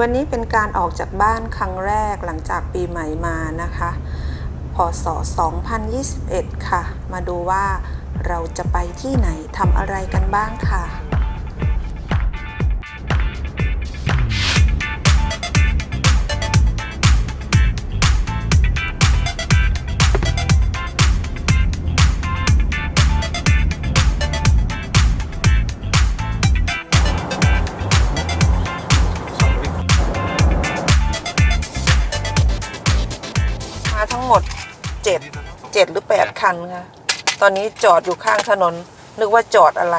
วันนี้เป็นการออกจากบ้านครั้งแรกหลังจากปีใหม่มานะคะ พศ 2021 ค่ะ มาดูว่าเราจะไปที่ไหนทำอะไรกันบ้างค่ะ งหมด7 7หรือ8คันค่ะ ตอนนี้จอดอยู่ข้างถนน นึกว่าจอดอะไร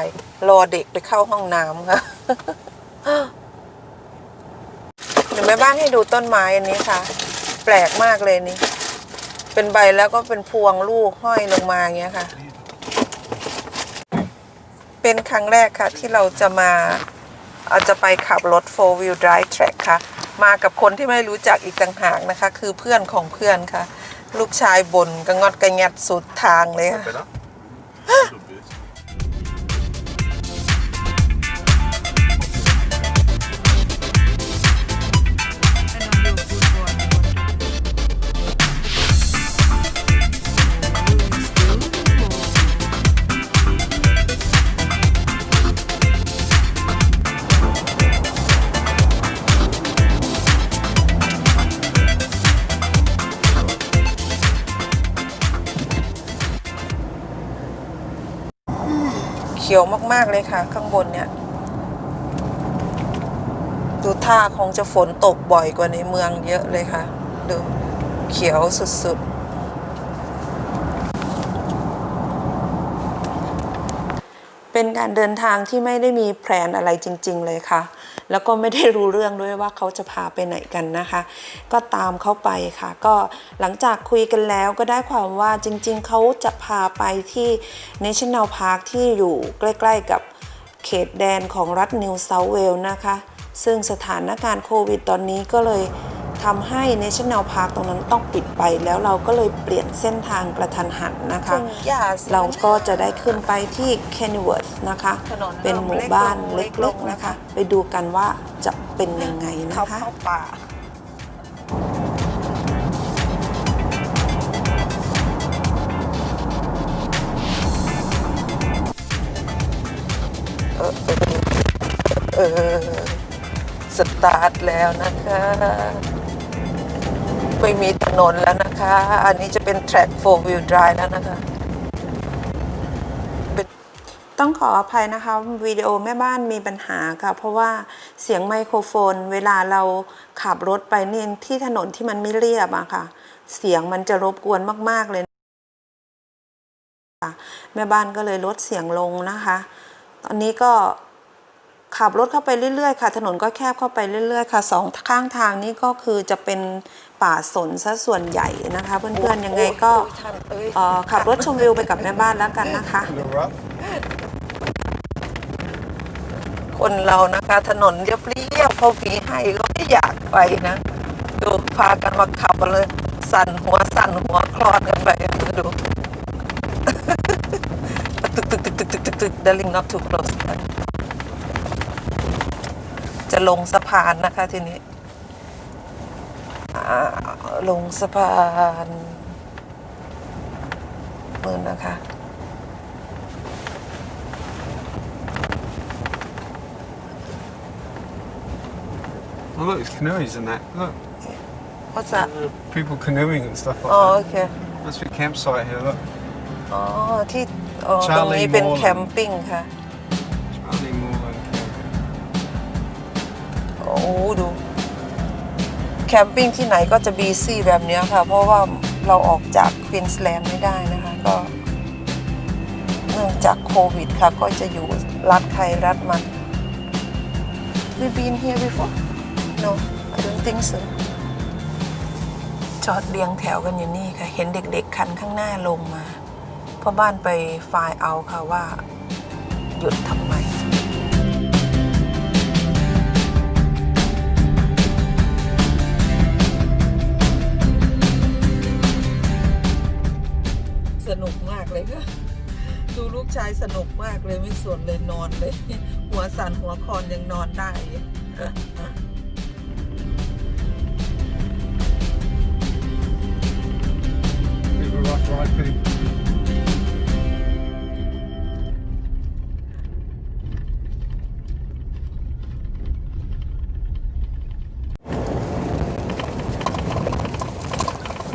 รอเด็กไปเข้าห้องน้ำค่ะ เดี๋ยวแม่บ้านให้ดูต้นไม้อันนี้ค่ะ แปลกมากเลยนี่ เป็นใบแล้วก็เป็นพวงลูกห้อยลงมาอย่างเงี้ยค่ะ เป็นครั้งแรกค่ะ ที่เราจะมาเอาจะไปขับรถ four wheel drive track ค่ะ มากับคนที่ไม่รู้จักอีกต่างหากนะคะ คือเพื่อนของเพื่อนค่ะ ลูกชายบนกระงอดกระแงดสุดทางเลยค่ะ Better? A little bit. เขียวมากๆเลยค่ะ ข้างบนเนี่ย ดูท่าคงจะฝนตกบ่อยกว่าในเมืองเยอะเลยค่ะ ดูเขียวสุดๆ เป็นการเดินทางที่ไม่ได้มีแผนอะไรจริง ๆ เลยค่ะ แล้วก็ไม่ได้รู้เรื่องด้วยว่าเขาจะพาไปไหนกันนะคะ ก็ตามเขาไปค่ะ ก็หลังจากคุยกันแล้วก็ได้ความว่าจริงๆ เขาจะพาไปที่ National Park ที่อยู่ใกล้ๆกับเขตแดนของรัฐนิวเซาท์เวลนะคะ ซึ่งสถานการณ์โควิดตอนนี้ก็เลย ทำให้ National Park ตรงนั้นต้องปิดไป แล้วเราก็เลยเปลี่ยนเส้นทางกระทันหันนะคะ เราก็จะได้ขึ้นไปที่ Kenworth นะคะถนนเป็นหมู่บ้านเล็เล็กกๆๆนะคะ ไปดูกันว่าจะเป็นยังไงนะเขาคะเข้าป่าเออเออเออสตาร์ทแล้วนะคะ ไม่มีถนนแล้วนะคะ อันนี้จะเป็น track four wheel drive แล้วนะคะ ต้องขออภัยนะคะ วิดีโอแม่บ้านมีปัญหาค่ะ เพราะว่าเสียงไมโครโฟน เวลาเราขับรถไปเนี่ที่ถนนที่มันไม่เรียบอะค่ะ เสียงมันจะรบกวนมาก ๆ เลยค่ะแม่บ้านก็เลยลดเสียงลงนะคะ ตอนนี้ก็ขับรถเข้าไปเรื่อยๆ ค่ะ ถนนก็แคบเข้าไปเรื่อยๆ ค่ะสองข้างทางนี้ก็คือจะเป็น ป่าสนซะส่วนใหญ่นะคะเพื่อนๆยังไงก็เอ่อขับรถชมวิวไปกับแม่บ้านแล้วกันนะคะ You're rough. คนเรานะคะถนนเรียบๆเขามีให้ก็ไม่อยากไปนะดูพากันมาขับมาเลย สั่นหัวสั่นหัวคลอดกันไปดูตึกตึกตึกตึกตึกตึกตึก darling not too close จะลงสะพานนะคะทีนี้อ่า ลงสะพานมือนะคะ Oh, look, it's canoes and that. Look, what's that people canoeing and stuff like อ๋อ that. โอเค Must be a campsite here. Look, อ๋อ ที่อ๋อตรง Charlie นี้เป็น Moreland แคมปิ้งค่ะ Charlie Moreland Camp. โอ้ดูแคมปิ้งที่ไหนก็จะบีซี่แบบนี้ค่ะ เพราะว่าเราออกจากควีนสแลนด์ไม่ได้นะคะ ก็เนื่องจากโควิดค่ะ ก็จะอยู่รัฐใครรัฐมัน We been here before No I don't think so จอดเรียงแถวกันอยู่นี่ค่ะ เห็นเด็กๆคันข้างหน้าลงมาพ่อบ้านไปไฟล์เอาค่ะว่า หยุดทำไม ก็ดูลูกชายสนุกมากเลยไม่ส่วนเลยนอนเลย หัวสั่นหัวคอนยังนอนได้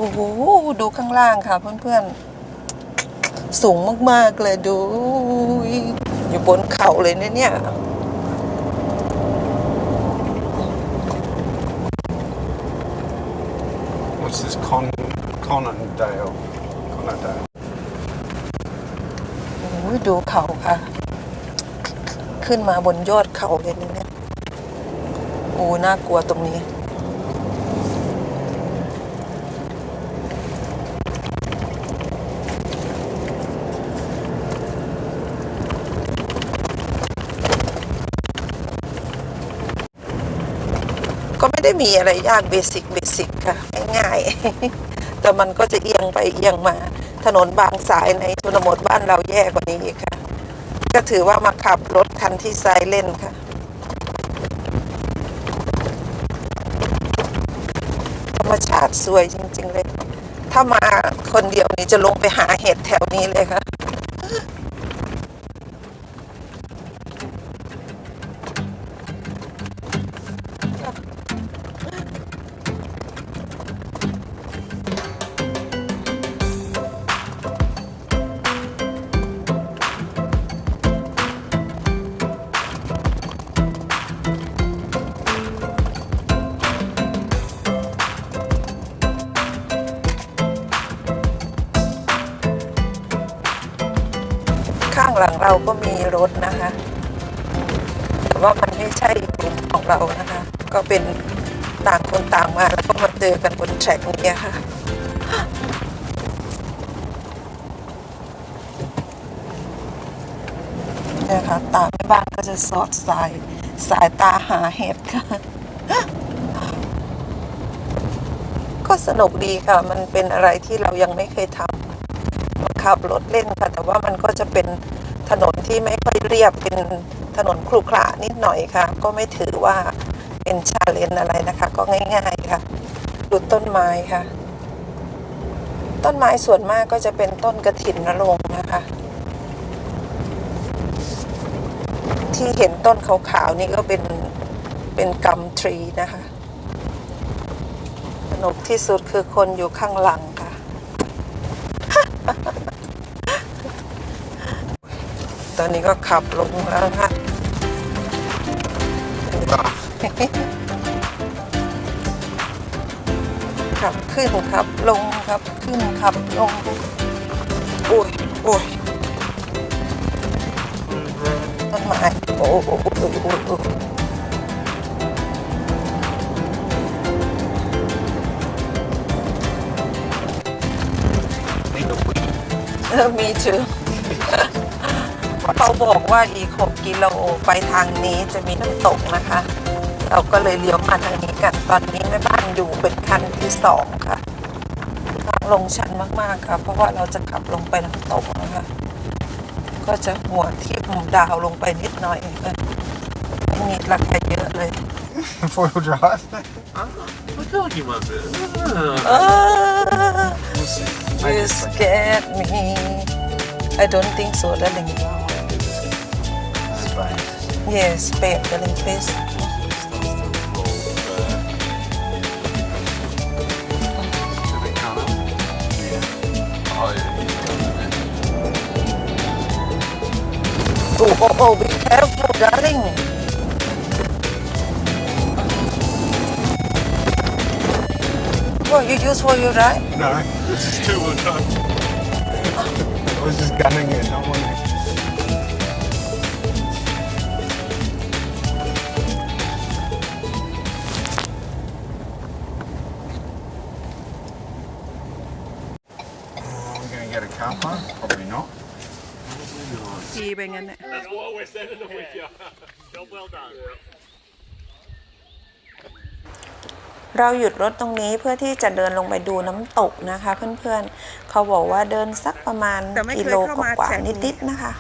โอ้โหดูข้างล่างค่ะเพื่อนๆ สูงมาก ๆ เลยดู อยู่บนเขาเลยนะเนี่ย What's this Con Conondale? Conondale. โอ้ยดูเขาค่ะ ขึ้นมาบนยอดเขาเลยนะเนี่ย โอ้ น่ากลัวตรงนี้ ก็ไม่ได้มีอะไรยากเบสิกเบสิกค่ะ ง่ายๆ แต่มันก็จะเอียงไปเอียงมา ถนนบางสายในชนบทบ้านเราแย่กว่านี้อีกค่ะ ก็ถือว่ามาขับรถคันที่ไซเล่นค่ะธรรมชาติสวยจริง ๆ เลย ถ้ามาคนเดียวนี่จะลงไปหาเห็ดแถวนี้เลยค่ะ เราก็มีรถนะคะ แต่ว่ามันไม่ใช่กลุ่มของเรานะคะ ก็เป็นต่างคนต่างมาแล้วก็มาเจอกันบนแทร็กนี้ค่ะเนี่ยค่ะตาแม่บ้านก็จะสอดสายสายตาหาเห็ดค่ะ ก็สนุกดีค่ะ มันเป็นอะไรที่เรายังไม่เคยทำขับรถเล่นค่ะ แต่ว่ามันก็จะเป็น ถนนที่ไม่ค่อยเรียบเป็นถนนครุขระนิดหน่อยค่ะ ก็ไม่ถือว่าเป็นชาเลนอะไรนะคะ ก็ง่ายๆค่ะดูต้นไม้ค่ะ ต้นไม้ส่วนมากก็จะเป็นต้นกระถินนรงนะคะ ที่เห็นต้นขาวๆนี่ก็เป็นเป็นกัมทรีนะคะสนุกที่สุดคือคนอยู่ข้างหลังค่ะ ตอนนี้ก็ขับลงแล้วค่ะขับขึ้นขับลงขับขึ้นขับลงโอ้ยโอ้ยต้นไม้โอ้โหโอ้ยโอ้ยโอ้ยเออมีชื่อ เขาบอกว่าอีก 6 กิโลไปทางนี้จะมีน้ำตกนะคะ เราก็เลยเลี้ยวมาทางนี้กัน ตอนนี้แม่บ้านอยู่เป็นคันที่สองค่ะทางลงชันมากๆค่ะ เพราะว่าเราจะขับลงไปน้ำตกนะคะ ก็จะหัวทิ่มดาวลงไปนิดหน่อยเออไม่มีราคาเยอะเลย Four wheel drive. I told you once. เออ you scared me I don't think so darling yes Spain darling please Oh, oh, be careful, darling. What you use for your ride? No, This is wheel drive. I was just gunning it. Not wanting. ไปงั้นแหละ That's what we're sending them with you. Job well done. เราหยุดรถตรงนี้เพื่อที่จะเดินลงไปดูน้ำตกนะคะ เพื่อนๆ เขาบอกว่าเดินสักประมาณแต่ไม่เคยกิโลเข้ากมาว่าแถบนี้ ๆนิดๆนะคะ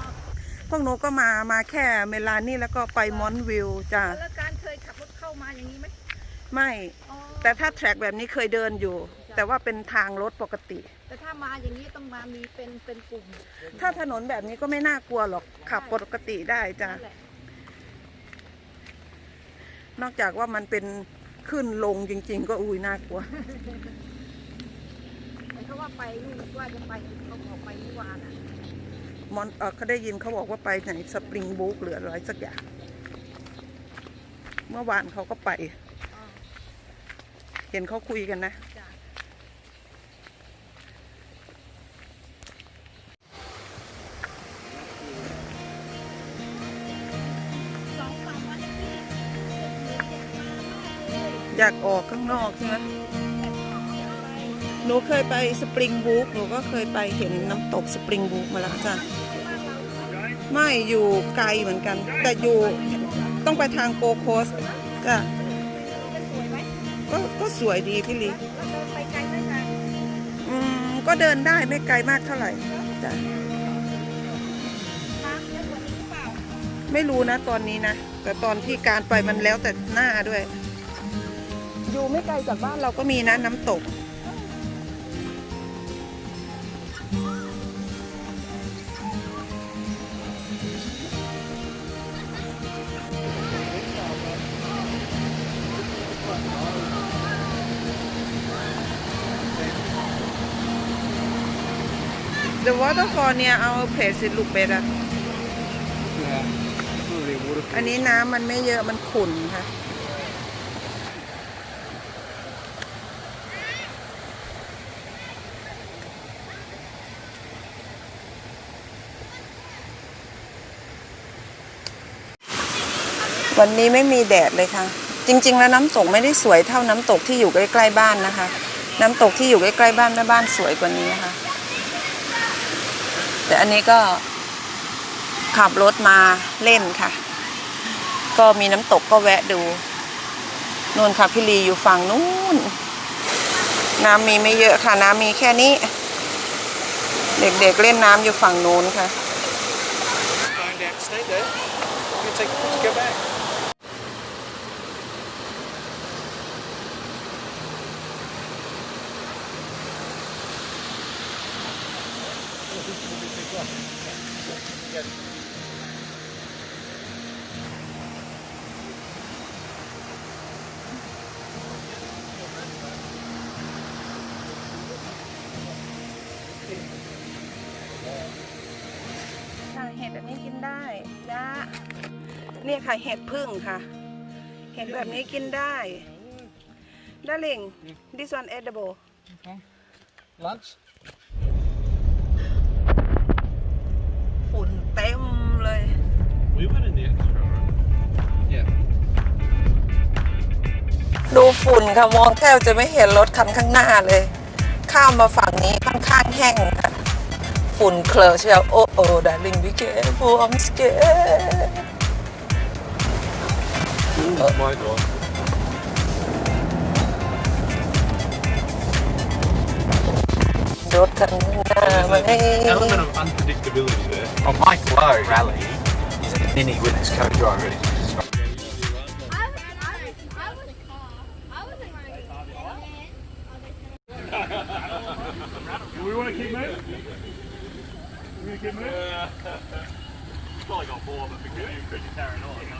พวกหนูก็มามาแค่เมลานี่แล้วก็ไปมอนต์วิวจ้ะแล้วการเคยขับรถเข้ามาอย่างนี้ไหมไม่ อ๋อแต่ถ้าแทร็กแบบนี้เคยเดินอยู่ แต่ว่าเป็นทางรถปกติ แต่ถ้ามาอย่างนี้ต้องมามีเป็นเป็นกลุ่มถ้าถนนแบบนี้ก็ไม่น่ากลัวหรอกขับปกติได้จ้ะ นั่นแหละนอกจากว่ามันเป็นขึ้นลงจริง ๆ ก็อุ้ยน่ากลัวไปนู่นว่าจะไปเขาออกไปเมื่อวานอะมอนเออเขาได้ยินเขาบอกว่าไปไหนสปริงบุ๊กหรืออะไรสักอย่าง เมื่อวานเขาก็ไปอ๋อเห็นเขาคุยกันนะ อยากออกข้างนอกใช่ไหมแต่ไม่ออกจะอะไรหนูเคยไปสปริงบุ๊กหนูก็เคยไปเห็นน้ำตกสปริงบุ๊กมาแล้วจ้ะบ้านเราด้วยไม่อยู่ไกลเหมือนกัน แต่อยู่ต้องไปทางโกโคสจ้ะจะสวยไหมก็ก็สวยดีพี่ลีแล้วเดินไปไกลไหมคะอืมก็เดินได้ไม่ไกลมากเท่าไหร่จ้ะน้ำเยอะกว่านี้หรือเปล่าไม่รู้นะตอนนี้นะ แต่ตอนที่การไปมันแล้วแต่หน้าด้วย อยู่ไม่ไกลจากบ้านเราก็มีนะน้ำตก The waterfall near our place it look better Yeah. Really waterfall. อันนี้น้ำมันไม่เยอะมันขุ่นค่ะ วันนี้ไม่มีแดดเลยค่ะ จริง ๆ แล้วน้ำตกไม่ได้สวยเท่าน้ำตกที่อยู่ใกล้ๆบ้านนะคะ น้ำตกที่อยู่ใกล้ๆบ้านแม่บ้านสวยกว่านี้นะคะ แต่อันนี้ก็ขับรถมาเล่นค่ะ ก็มีน้ำตกก็แวะดูนู่นค่ะพี่ลีอยู่ฝั่งนู้น น้ำมีไม่เยอะค่ะ น้ำมีแค่นี้ เด็กๆเล่นน้ำอยู่ฝั่งนู้นค่ะ ค่ะเห็ดอันนี้กินได้จ้าเนี่ยค่ะเห็ดพึ่งค่ะ เห็ดแบบนี้กินได้ Darling this one edible Lunch? ฝุ่นเต็มเลย We went in the extra room. Yeah. ดูฝุ่นค่ะ มองแทบจะไม่เห็นรถคันข้างหน้าเลย ข้ามมาฝั่งนี้ค่อนข้างแห้งค่ะ ฝุ่นเคลอะเชียวโอ้โอ้ darling be careful I'm scared Oh my god. รถคันข้างหน้าไม่ Element of unpredictability there. Oh, Mike Lowe rally. He's a mini with his co-driver. I was, I was, I was, I was Do we want to keep moving? We want to keep moving? Probably got more, but because you could you carrying on.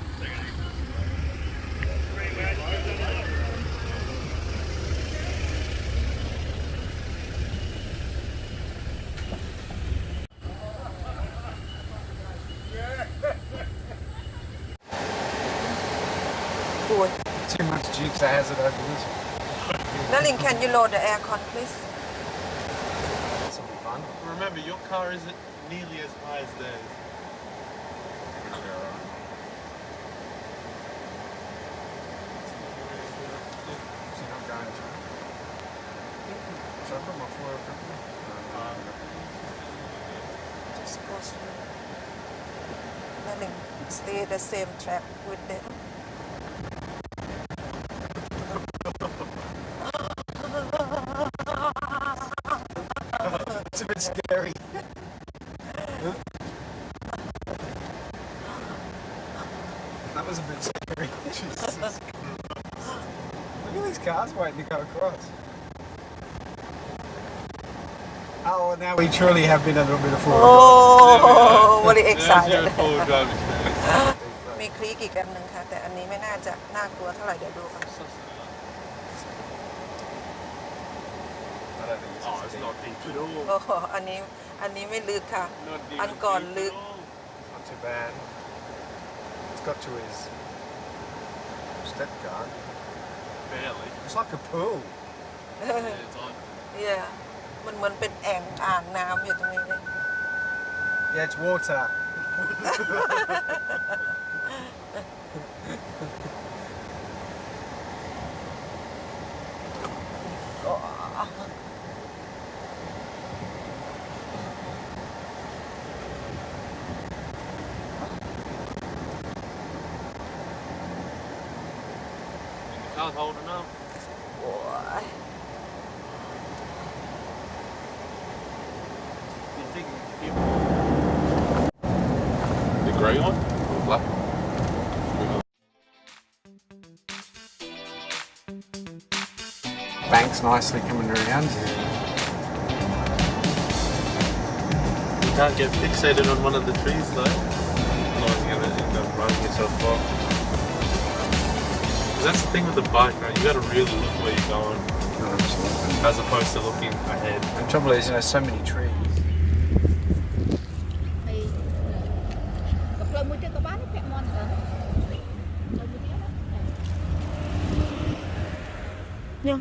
Good. Too much Dukes of Hazard over this one. Darling can you load the aircon please This will be fun. Remember, your car isn't nearly as high as theirs. So you're not going to. Should I put my foil company? just go slow Darling stay the same track with them It's a bit scary. that was a bit scary. Jesus. Christ. Look at these cars waiting to go across. Oh, well, now we truly have been a little bit of fun. Oh very excited Zero forward driving experience. มีคลีกอีกอันหนึ่งค่ะ แต่อันนี้ไม่น่าจะน่ากลัวเท่าไหร่เดี๋ยวดูกัน I don't think it's Oh, as it's deep. not deep at all. โอ้โหอันนี้ อันนี้ไม่ลึกค่ะ Not even อันก่อน deep ลึก at all. Not too bad. It's got to his step guard. Barely. It's like a pool. Yeah, it's like เย่มันเหมือนเป็นแอ่งอ่างน้ำอยู่ตรงนี้เลย Yeah, it's water. not holding up. Boy. You think you can The grey one? Black? Banks nicely coming around. You can't get fixated on one of the trees though. Otherwise you're going to end up yourself off. Because that's the thing with the bike, right? You gotta really look where you're going. Absolutely. As opposed to looking ahead. The trouble is, you know, so many trees. Yeah.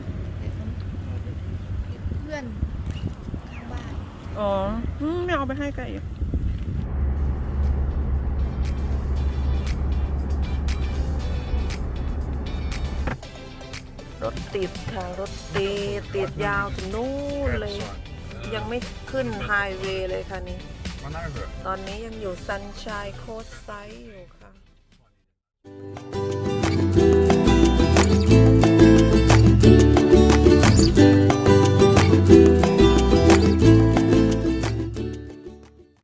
รถติดค่ะรถติดติดยาวถึงนู่นเลย ยังไม่ขึ้นไฮเวย์เลยค่ะนี่ Run over it. ตอนนี้ยังอยู่ซันช i ยโคสไซด์อยู่ค่ะ